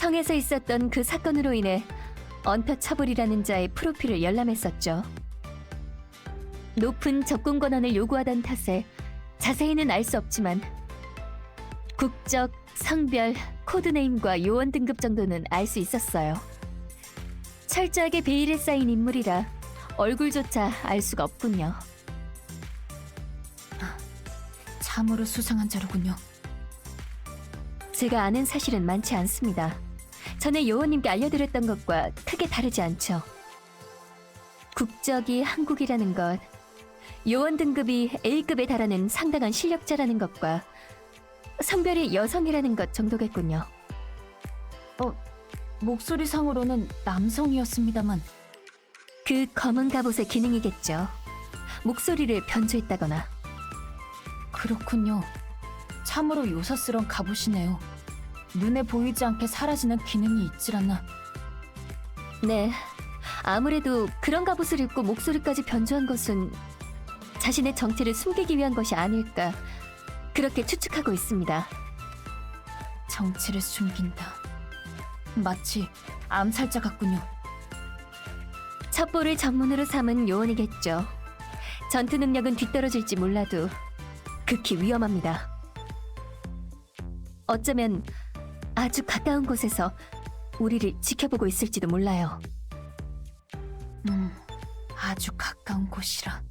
성에서 있었던 그 사건으로 인해 언터처블이라는 자의 프로필을 열람했었죠. 높은 접근 권한을 요구하던 탓에 자세히는 알 수 없지만 국적, 성별, 코드네임과 요원 등급 정도는 알 수 있었어요. 철저하게 베일에 쌓인 인물이라 얼굴조차 알 수가 없군요. 참으로 수상한 자로군요. 제가 아는 사실은 많지 않습니다. 전에 요원님께 알려드렸던 것과 크게 다르지 않죠. 국적이 한국이라는 것, 요원 등급이 A급에 달하는 상당한 실력자라는 것과 성별이 여성이라는 것 정도겠군요. 목소리상으로는 남성이었습니다만 그 검은 갑옷의 기능이겠죠. 목소리를 변조했다거나 그렇군요. 참으로 요사스런 갑옷이네요. 눈에 보이지 않게 사라지는 기능이 있질 않나. 네. 아무래도 그런 갑옷을 입고 목소리까지 변조한 것은 자신의 정체를 숨기기 위한 것이 아닐까 그렇게 추측하고 있습니다. 정체를 숨긴다. 마치 암살자 같군요. 첩보를 전문으로 삼은 요원이겠죠. 전투 능력은 뒤떨어질지 몰라도 극히 위험합니다. 어쩌면 아주 가까운 곳에서 우리를 지켜보고 있을지도 몰라요. 음, 아주 가까운 곳이라.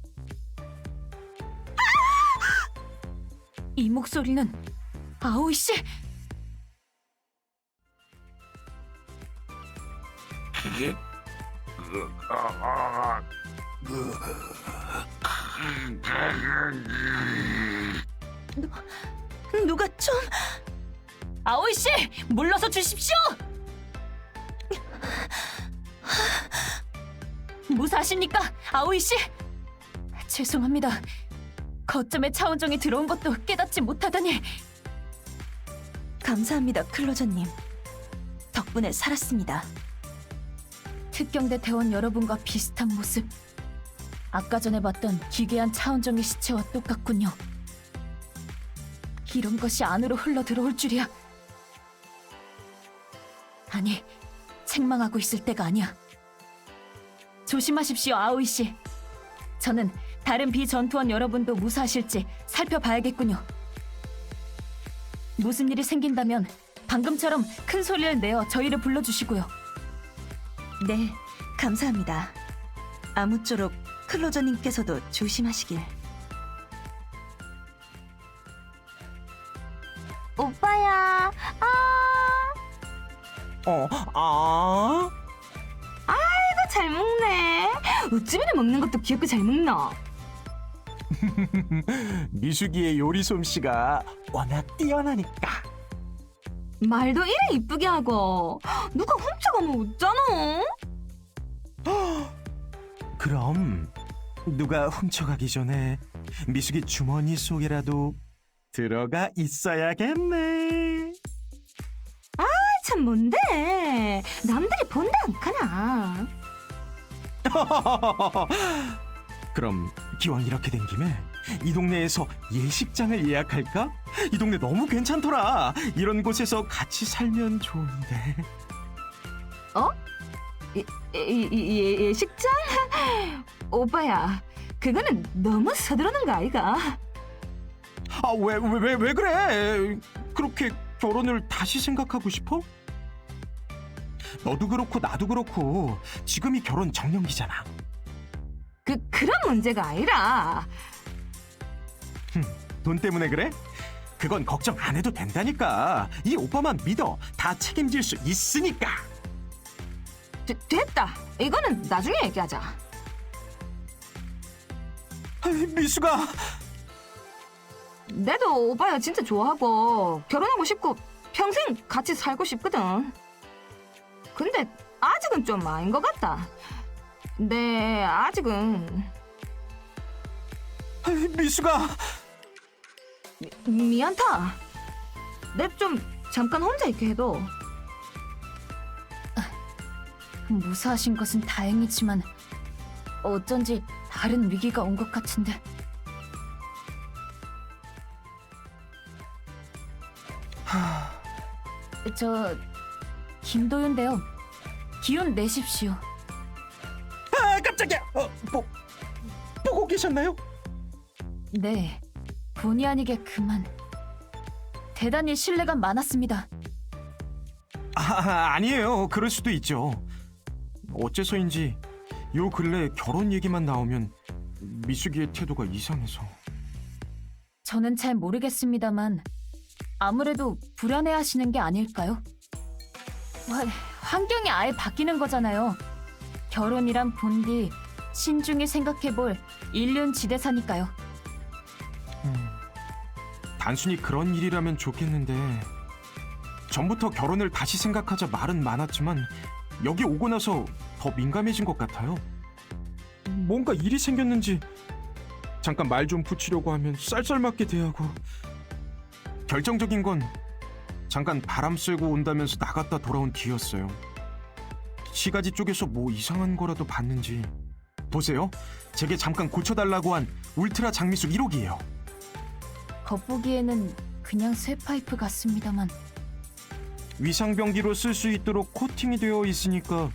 이 목소리는 아오이 씨. 누가 좀 아오이 씨 물러서 주십시오. 무사하십니까, 아오이 씨? 죄송합니다. 거점에 차원종이 들어온 것도 깨닫지 못하다니. 감사합니다, 클로저님. 덕분에 살았습니다. 특경대 대원 여러분과 비슷한 모습. 아까 전에 봤던 기괴한 차원종의 시체와 똑같군요. 이런 것이 안으로 흘러 들어올 줄이야. 아니, 책망하고 있을 때가 아니야. 조심하십시오, 아오이 씨. 저는 다른 비전투원 여러분도 무사하실지 살펴봐야겠군요. 무슨 일이 생긴다면 방금처럼 큰 소리를 내어 저희를 불러주시고요. 네, 감사합니다. 아무쪼록 클로저님께서도 조심하시길. 오빠야, 아, 어, 아, 이거 잘 먹네. 이래 먹는 것도 귀엽고 잘 먹나? 미숙이의 요리 솜씨가 워낙 뛰어나니까. 말도 이래 이쁘게 하고 누가 훔쳐가면 어쩌노? 그럼 누가 훔쳐가기 전에 미숙이 주머니 속에라도 들어가 있어야겠네. 참 뭔데? 남들이 본다 않카나? 그럼 기왕 이렇게 된 김에 이 동네에서 예식장을 예약할까? 이 동네 너무 괜찮더라. 이런 곳에서 같이 살면 좋은데. 예, 예, 예, 예 식장? 오빠야, 그거는 너무 서두르는 거 아이가? 아, 왜, 왜, 왜, 왜 그래? 그렇게 결혼을 다시 생각하고 싶어? 너도 그렇고 나도 그렇고 지금이 결혼 정년기잖아. 그 그런 문제가 아니라 돈 때문에 그래? 그건 걱정 안 해도 된다니까. 이 오빠만 믿어. 다 책임질 수 있으니까. 되, 됐다. 이거는 나중에 얘기하자. 아이, 미수가 내도 오빠야 진짜 좋아하고 결혼하고 싶고 평생 같이 살고 싶거든. 근데 아직은 좀 아닌 것 같다. 네, 아직은. 미수가. 미, 미안타. 내 좀 잠깐 혼자 있게 해도. 무사하신 것은 다행이지만 어쩐지 다른 위기가 온 것 같은데. 저 김도윤데요. 기운 내십시오. 아 깜짝이야. 어, 보, 보고 계셨나요? 네, 본의 아니게 그만. 대단히 신뢰가 많았습니다. 아 아니에요. 그럴 수도 있죠. 어째서인지 요 근래 결혼 얘기만 나오면 미숙이의 태도가 이상해서. 저는 잘 모르겠습니다만 아무래도 불안해하시는 게 아닐까요? 와, 환경이 아예 바뀌는 거잖아요. 결혼이란 본디 신중히 생각해볼 인륜 지대사니까요. 음, 단순히 그런 일이라면 좋겠는데 전부터 결혼을 다시 생각하자 말은 많았지만 여기 오고 나서 더 민감해진 것 같아요. 뭔가 일이 생겼는지 잠깐 말 좀 붙이려고 하면 쌀쌀맞게 대하고 결정적인 건 잠깐 바람 쐬고 온다면서 나갔다 돌아온 뒤였어요. 시가지 쪽에서 뭐 이상한 거라도 봤는지 보세요. 제게 잠깐 고쳐달라고 한 울트라 장미숙 1호기예요. 겉보기에는 그냥 쇠파이프 같습니다만 위상병기로 쓸 수 있도록 코팅이 되어 있으니까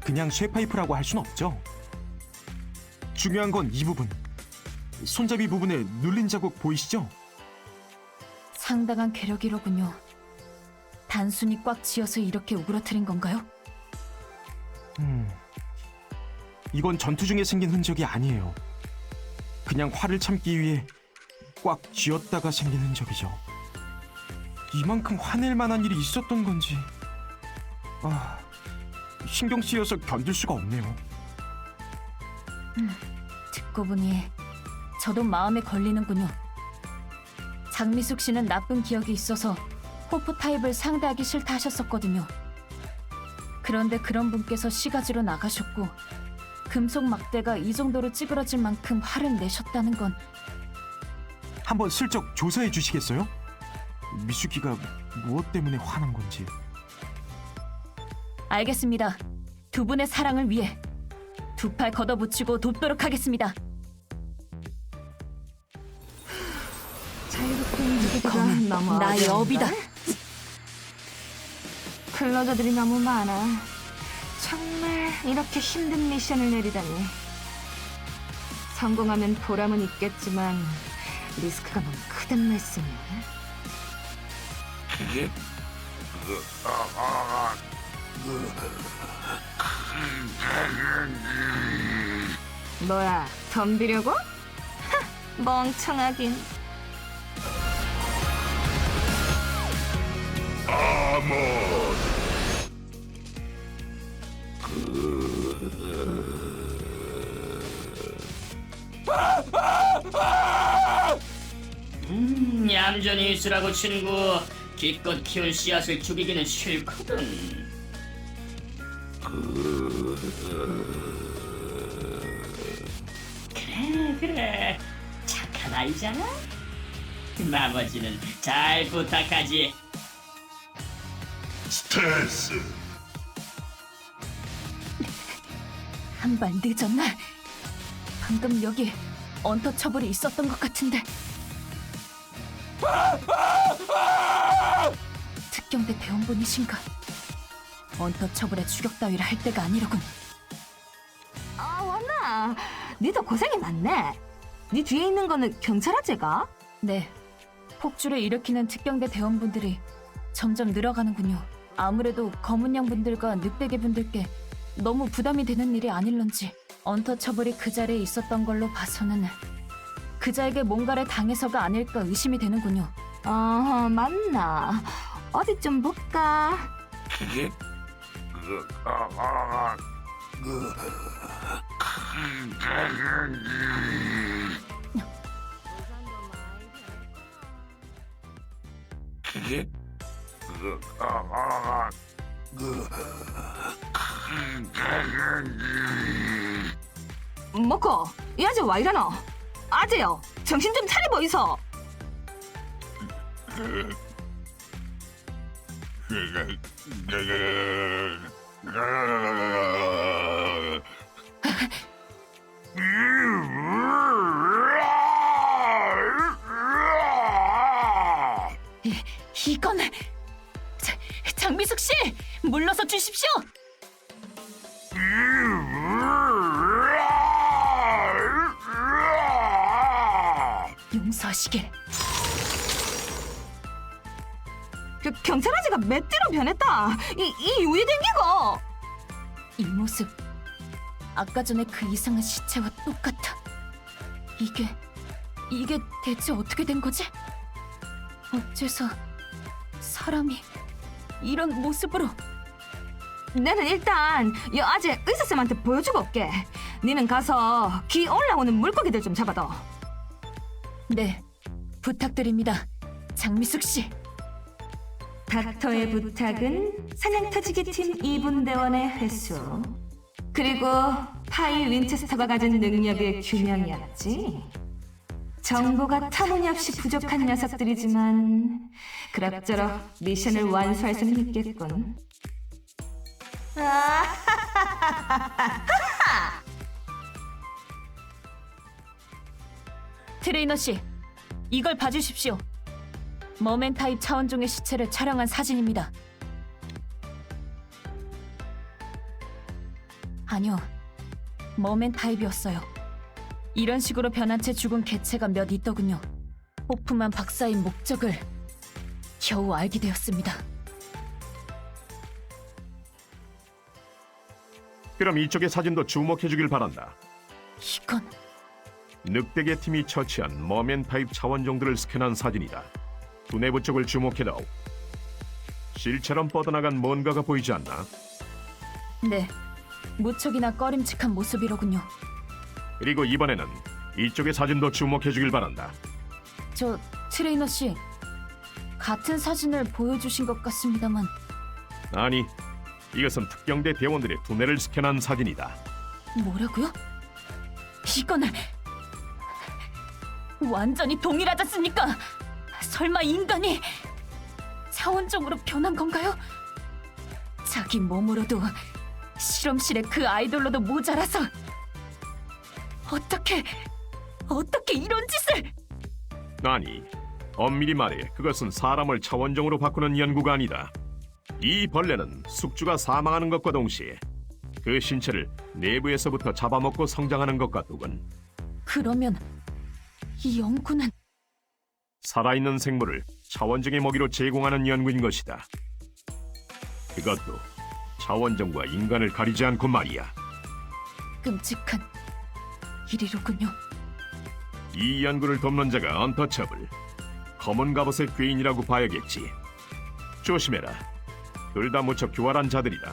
그냥 쇠파이프라고 할 순 없죠. 중요한 건 이 부분. 손잡이 부분에 눌린 자국 보이시죠? 상당한 괴력이로군요. 단순히 꽉 쥐어서 이렇게 우그러뜨린 건가요? 음. 이건 전투 중에 생긴 흔적이 아니에요. 그냥 화를 참기 위해 꽉 쥐었다가 생긴 흔적이죠. 이만큼 화낼 만한 일이 있었던 건지. 아, 신경 쓰여서 견딜 수가 없네요. 듣고 보니 저도 마음에 걸리는군요. 장미숙 씨는 나쁜 기억이 있어서 호프 타입을 상대하기 싫다 하셨었거든요. 그런데 그런 분께서 시가지로 나가셨고 금속 막대가 이 정도로 찌그러질 만큼 화를 내셨다는 건 한번 슬쩍 조사해 주시겠어요? 미숙이가 무엇 때문에 화난 건지. 알겠습니다. 두 분의 사랑을 위해 두 팔 걷어붙이고 돕도록 하겠습니다. 검은 너무 나의 어려운가? 업이다. 클로저들이 너무 많아. 정말 이렇게 힘든 미션을 내리다니. 성공하면 보람은 있겠지만 리스크가 너무 크단 말씀이야. 뭐야, 덤비려고? 하, 멍청하긴. 음, 얌전히 있으라고 친구. 기껏 키운 씨앗을 죽이기는 싫거든. 그래 그래 착한 아이잖아. 나머지는 잘 부탁하지. 스트레스 한 발 늦었나? 방금 여기 언터처블이 있었던 것 같은데. 특경대 대원분이신가? 언터처블의 추격 따위를 할 때가 아니로군. 아, 왔나? 니도 고생이 많네. 니 뒤에 있는 거는 경찰 아재가? 네, 폭주를 일으키는 특경대 대원분들이 점점 늘어가는군요. 아무래도 검은 양 분들과 늑대계 분들께 너무 부담이 되는 일이 아닐런지 언터처블이 그 자리에 있었던 걸로 봐서는 그자에게 뭔가를 당해서가 아닐까 의심이 되는군요. 어, 맞나? 어디 좀 볼까? 뭐고? 이 아재 와 이러노? 아재요, 정신 좀 차려 보이소. 이건 자, 장미숙 씨, 물러서 주십시오. 용서하시길. 그 경찰 아지가 몇 대로 변했다. 이, 이 유이 댕기고. 이 모습 아까 전에 그 이상한 시체와 똑같아. 이게 이게 대체 어떻게 된 거지? 어째서 사람이 이런 모습으로 나는 일단 여 아재 의사쌤한테 보여주고 올게. 니는 가서 기 올라오는 물고기들 좀 잡아둬. 네 부탁드립니다 장미숙 씨 닥터의 부탁은 사냥터지기 팀 2분 대원의 회수. 그리고 파이 윈체스터가 가진 능력의 균형이었지. 정보가 터무니없이 부족한 녀석들이지만 그럭저럭 미션을 완수할 수는 있겠군. 트레이너 씨 이걸 봐주십시오. 머맨 타입 차원종의 시체를 촬영한 사진입니다. 아니요 머맨 타입이었어요. 이런 식으로 변한 채 죽은 개체가 몇 있더군요. 호프만 박사의 목적을 겨우 알게 되었습니다. 그럼 이쪽의 사진도 주목해주길 바란다. 이건 늑대계 팀이 처치한 머맨 타입 차원종들을 스캔한 사진이다. 두뇌부 쪽을 주목해다오. 실처럼 뻗어나간 뭔가가 보이지 않나? 네 무척이나 꺼림칙한 모습이로군요 그리고 이번에는 이쪽의 사진도 주목해주길 바란다. 저 트레이너 씨 같은 사진을 보여주신 것 같습니다만 아니, 이것은 특경대 대원들의 두뇌를 스캔한 사진이다. 뭐라고요? 이거는 완전히 동일하지 않습니까? 설마 인간이 차원적으로 변한 건가요? 자기 몸으로도 실험실의 그 아이돌로도 모자라서 어떻게 어떻게 이런 짓을 아니, 엄밀히 말해 그것은 사람을 차원종으로 바꾸는 연구가 아니다. 이 벌레는 숙주가 사망하는 것과 동시에 그 신체를 내부에서부터 잡아먹고 성장하는 것과 동은 그러면 이 연구는 살아있는 생물을 차원종의 먹이로 제공하는 연구인 것이다. 그것도 차원종과 인간을 가리지 않고 말이야. 끔찍한 일이로군요. 이 연구를 돕는 자가 언터처블, 검은 갑옷의 괴인이라고 봐야겠지. 조심해라. 둘 다 무척 교활한 자들이다.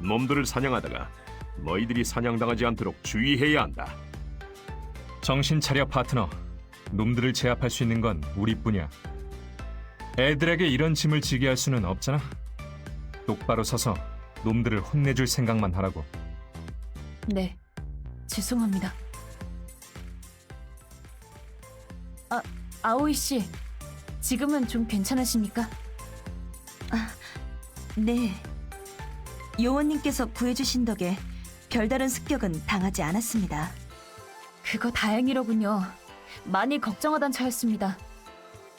놈들을 사냥하다가 너희들이 사냥당하지 않도록 주의해야 한다. 정신 차려 파트너. 놈들을 제압할 수 있는 건 우리뿐이야. 애들에게 이런 짐을 지게 할 수는 없잖아. 똑바로 서서 놈들을 혼내줄 생각만 하라고. 네, 죄송합니다. 아, 아오이 씨, 지금은 좀 괜찮으십니까? 네. 요원님께서 구해주신 덕에 별다른 습격은 당하지 않았습니다. 그거 다행이로군요. 많이 걱정하던 차였습니다.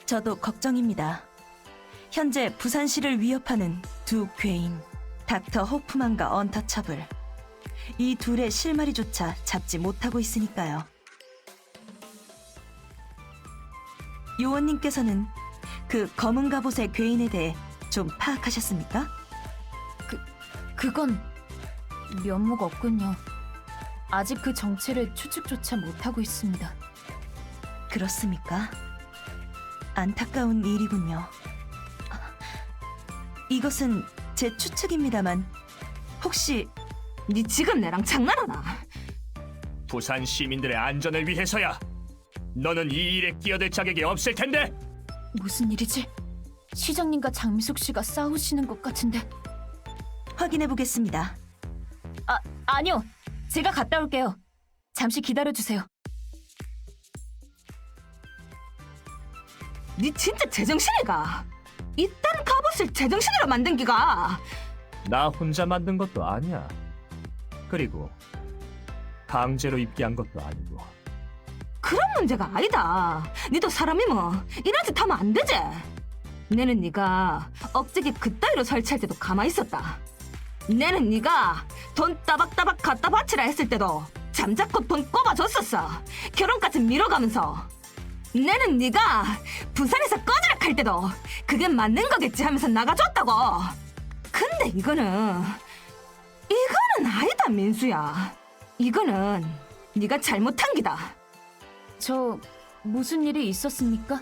저도 걱정입니다. 현재 부산시를 위협하는 두 괴인, 닥터 호프만과 언터처블. 이 둘의 실마리조차 잡지 못하고 있으니까요. 요원님께서는 그 검은 갑옷의 괴인에 대해 좀 파악하셨습니까? 그건 면목 없군요. 아직 그 정체를 추측조차 못하고 있습니다. 그렇습니까? 안타까운 일이군요. 이것은 제 추측입니다만 혹시 니 지금 내랑 장난하나? 부산 시민들의 안전을 위해서야. 너는 이 일에 끼어들 자격이 없을 텐데. 무슨 일이지? 시장님과 장미숙 씨가 싸우시는 것 같은데. 확인해 보겠습니다. 아, 아니요. 제가 갔다 올게요. 잠시 기다려 주세요. 니 진짜 제정신이가? 이딴 갑옷을 제정신으로 만든 기가? 나 혼자 만든 것도 아니야. 그리고 강제로 입게 한 것도 아니고. 그런 문제가 아니다. 니도 사람이면 이런 짓 하면 안 되지. 내는 네가 억지게 그따위로 설치할 때도 가만히 있었다. 내는 네가 돈 따박따박 갖다 바치라 했을 때도 잠자코 돈 꼽아줬었어. 결혼까지 밀어가면서. 내는 네가 부산에서 꺼지라 할 때도 그게 맞는 거겠지 하면서 나가줬다고. 근데 이거는 이거는 아니다 민수야. 이거는 네가 잘못한 기다. 저 무슨 일이 있었습니까?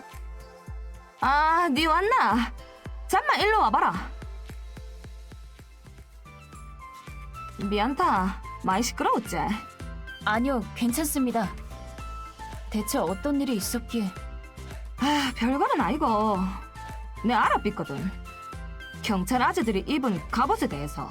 아, 네 왔나? 잠만 일로 와봐라. 미안다. 많이 시끄러웠지? 아니요, 괜찮습니다. 대체 어떤 일이 있었기에 아, 별거는 아니고. 내 알아봤거든. 경찰 아재들이 입은 갑옷에 대해서